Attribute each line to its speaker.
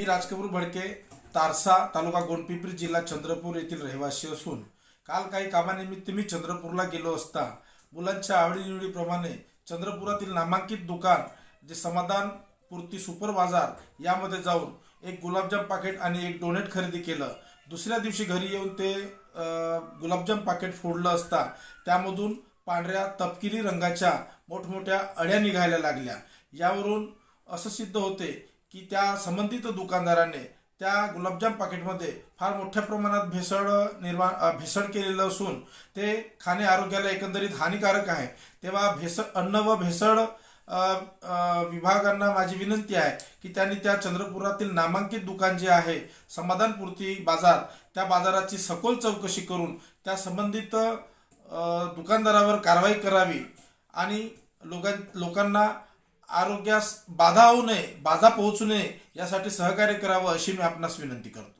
Speaker 1: मी राजकपूर भडके तारसा तालुका गोंडपिंपरी जिल्हा चंद्रपूर येथील रहिवासी असून काल काही कामानिमित्त मी चंद्रपूरला गेलो असता मुलांच्या आवडीनिवडीप्रमाणे चंद्रपुरातील नामांकित दुकान जे समाधान पूर्ती सुपर बाजार यामध्ये जाऊन एक गुलाबजाम पाकिट आणि एक डोनेट खरेदी केलं. दुसऱ्या दिवशी घरी येऊन ते गुलाबजाम पाकिट फोडलं असता त्यामधून पांढऱ्या तपकिरी रंगाच्या मोठमोठ्या अळ्या निघायला लागल्या. यावरून असं सिद्ध होते की त्या संबंधित दुकानदाराने त्या गुलाबजाम पाकिटमध्ये फार मोठ्या प्रमाणात भेसळ निर्माण भेसळ केलेलं असून ते खाणे आरोग्याला एकंदरीत हानिकारक आहे. तेव्हा भेसळ अन्न व भेसळ विभागांना माझी विनंती आहे की त्यांनी त्या चंद्रपुरातील नामांकित दुकान जे आहे समाधानपूर्ती बाजार त्या बाजाराची सखोल चौकशी करून त्या संबंधित दुकानदारावर कारवाई करावी आणि लोकां लोकांना आरोग्यास बाधा होऊ नये बाधा पोहोचू नये यासाठी सहकार्य करावं अशी मी आपणास विनंती करतो.